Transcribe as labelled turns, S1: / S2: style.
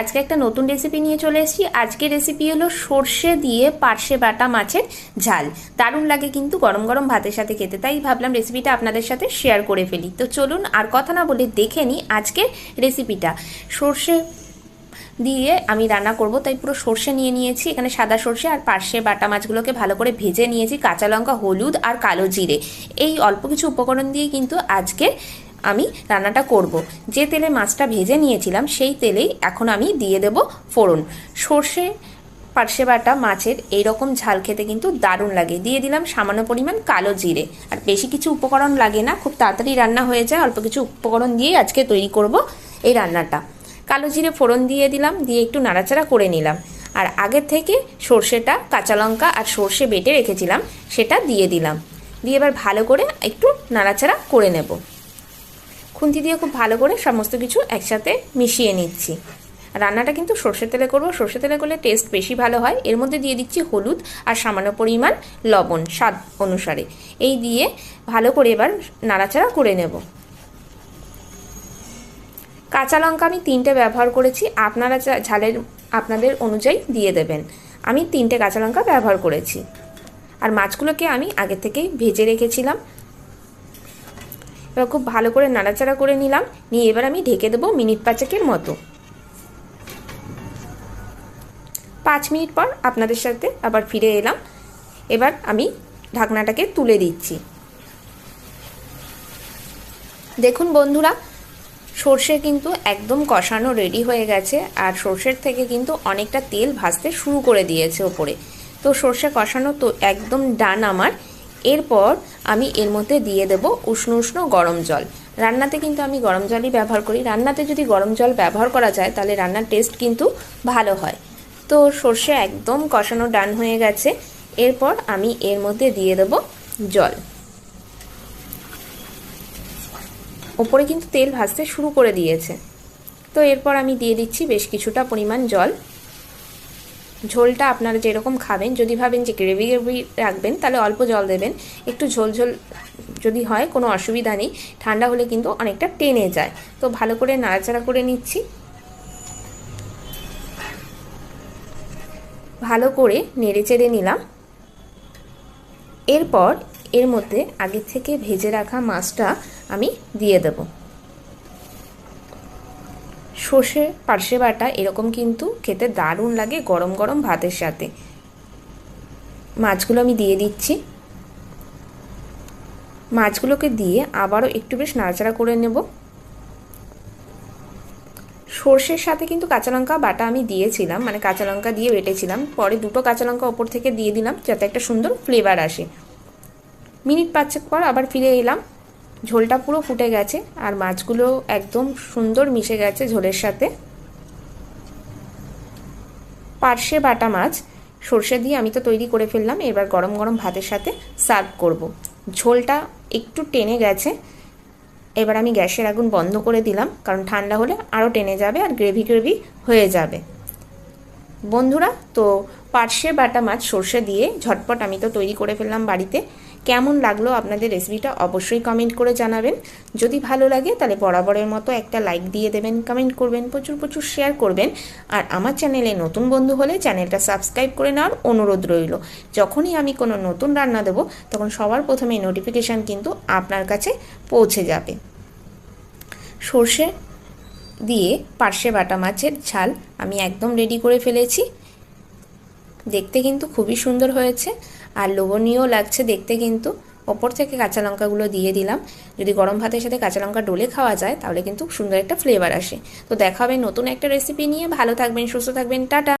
S1: আজকে একটা নতুন রেসিপি নিয়ে চলে এসেছি। আজকের রেসিপি হলো সর্ষে দিয়ে পার্শে বাটা মাছের ঝাল। দারুণ লাগে কিন্তু গরম গরম ভাতের সাথে খেতে। তাই ভাবলাম রেসিপিটা আপনাদের সাথে শেয়ার করে ফেলি। তো চলুন আর কথা না বলে দেখে নিই আজকের রেসিপিটা সর্ষে দিয়ে আমি রান্না করব, তাই পুরো সর্ষে নিয়ে নিয়েছি। এখানে সাদা সর্ষে আর পার্শ্বে বাটা মাছগুলোকে ভালো করে ভেজে নিয়েছি। কাঁচা লঙ্কা, হলুদ আর কালো জিরে। এই অল্প কিছু উপকরণ দিয়ে কিন্তু আজকে আমি রান্নাটা করব। যে তেলে মাছটা ভেজে নিয়েছিলাম, সেই তেলেই এখন আমি দিয়ে দেব ফোড়ন। সর্ষে, পার্শে বাটা মাছের এইরকম ঝাল খেতে কিন্তু দারুণ লাগে। দিয়ে দিলাম সামান্য পরিমাণ কালো জিরে। আর বেশি কিছু উপকরণ লাগে না, খুব তাড়াতাড়ি রান্না হয়ে যায়। অল্প কিছু উপকরণ দিয়েই আজকে তৈরি করব এই রান্নাটা। কালো জিরে ফোড়ন দিয়ে দিলাম, দিয়ে একটু নাড়াচাড়া করে নিলাম। আর আগের থেকে সর্ষেটা কাঁচা লঙ্কা আর সর্ষে বেটে রেখেছিলাম, সেটা দিয়ে দিলাম। দিয়ে এবার ভালো করে একটু নাড়াচাড়া করে নেব। খুন্তি দিয়ে খুব ভালো করে সমস্ত কিছু একসাথে মিশিয়ে নিচ্ছি। রান্নাটা কিন্তু সর্ষে তেলে করব। সর্ষের তেলে করলে টেস্ট বেশি ভালো হয়। এর মধ্যে দিয়ে দিচ্ছি হলুদ আর সামান্য পরিমাণ লবণ স্বাদ অনুসারে। এই দিয়ে ভালো করে এবার নাড়াচাড়া করে নেব। কাঁচা লঙ্কা আমি তিনটে ব্যবহার করেছি। আপনারা ঝালের আপনাদের অনুযায়ী দিয়ে দেবেন। আমি তিনটে কাঁচা লঙ্কা ব্যবহার করেছি। আর মাছগুলোকে আমি আগে থেকেই ভেজে রেখেছিলাম। এবার খুব ভালো করে নাড়াচাড়া করে নিলাম। নিয়ে এবার আমি ঢেকে দেবো মিনিট পাঁচেকের মতো। পাঁচ মিনিট পর আপনাদের সাথে আবার ফিরে এলাম। এবার আমি ঢাকনাটাকে তুলে দিচ্ছি। দেখুন বন্ধুরা, সর্ষে কিন্তু একদম কষানো রেডি হয়ে গেছে আর সর্ষের থেকে কিন্তু অনেকটা তেল ভাজতে শুরু করে দিয়েছে ওপরে। তো সর্ষে কষানো তো একদম ডান আমার। এরপর আমি এর মধ্যে দিয়ে দেব উষ্ণ উষ্ণ গরম জল। রান্নাতে কিন্তু আমি গরম জলই ব্যবহার করি। রান্নাতে যদি গরম জল ব্যবহার করা যায়, তাহলে রান্নার টেস্ট কিন্তু ভালো হয়। তো সর্ষে একদম কষানো ডান হয়ে গেছে। এরপর আমি এর মধ্যে দিয়ে দেব জল। ওপরে কিন্তু তেল ভাজতে শুরু করে দিয়েছে। তো এরপর আমি দিয়ে দিচ্ছি বেশ কিছুটা পরিমাণ জল। ঝোলটা আপনারা যেরকম খাবেন, যদি ভাবেন যে গ্রেভি গ্রেভি রাখবেন, তাহলে অল্প জল দেবেন। একটু ঝোল ঝোল যদি হয়, কোনো অসুবিধা নেই। ঠান্ডা হলে কিন্তু অনেকটা টেনে যায়। তো ভালো করে নাড়াচাড়া করে নিচ্ছি। ভালো করে নেড়ে চেড়ে নিলাম। এরপর এর মধ্যে আগে থেকে ভেজে রাখা মাছটা আমি দিয়ে দেব। সর্ষে, পার্শে বাটা এরকম কিন্তু খেতে দারুণ লাগে গরম গরম ভাতের সাথে। মাছগুলো আমি দিয়ে দিচ্ছি। মাছগুলোকে দিয়ে আবারও একটু বেশ নাড়াচাড়া করে নেব। সর্ষের সাথে কিন্তু কাঁচা লঙ্কা বাটা আমি দিয়েছিলাম মানে কাঁচা লঙ্কা দিয়ে বেটেছিলাম। পরে দুটো কাঁচা লঙ্কা ওপর থেকে দিয়ে দিলাম, যাতে একটা সুন্দর ফ্লেভার আসে। মিনিট পাঁচেক পর আবার ফিরে এলাম। ঝোলটা পুরো ফুটে গেছে আর মাছগুলো একদম সুন্দর মিশে গেছে ঝোলের সাথে পার্শে বাটা মাছ, সর্ষে দিয়ে আমি তো তৈরি করে ফেললাম, এবার গরম গরম ভাতের সাথে সার্ভ করব। ঝোলটা একটু টেনে গেছে, এবার আমি গ্যাসের আগুন বন্ধ করে দিলাম, কারণ ঠান্ডা হলে আরও টেনে যাবে আর গ্রেভি গ্রেভি হয়ে যাবে বন্ধুরা, তো পার্শে বাটা মাছ সর্ষে দিয়ে ঝটপট আমি তো তৈরি করে ফেললাম বাড়িতে কেমন লাগল আপনাদের রেসিপিটা অবশ্যই কমেন্ট করে জানাবেন। যদি ভালো লাগে তাহলে বরাবরের মতো একটা লাইক দিয়ে দেবেন কমেন্ট করবেন, প্রচুর প্রচুর শেয়ার করবেন। আর আমার চ্যানেলে নতুন বন্ধু হলে চ্যানেলটা সাবস্ক্রাইব করে নেওয়ার অনুরোধ রইল। যখনই আমি কোনো নতুন রান্না দেবো, তখন সবার প্রথমে নোটিফিকেশান কিন্তু আপনার কাছে পৌঁছে যাবে। সর্ষে দিয়ে পার্শে বাটা মাছের ঝাল আমি একদম রেডি করে ফেলেছি। দেখতে কিন্তু খুবই সুন্দর হয়েছে। আর লোভনীয় লাগছে দেখতে কিন্তু। ওপর থেকে কাঁচা লঙ্কাগুলো দিয়ে দিলাম। যদি গরম ভাতের সাথে কাঁচা লঙ্কা ডোলে খাওয়া যায়, তাহলে কিন্তু সুন্দর একটা ফ্লেভার আসে। তো দেখা হবে নতুন একটা রেসিপি নিয়ে। ভালো থাকবেন, সুস্থ থাকবেন, টাটা!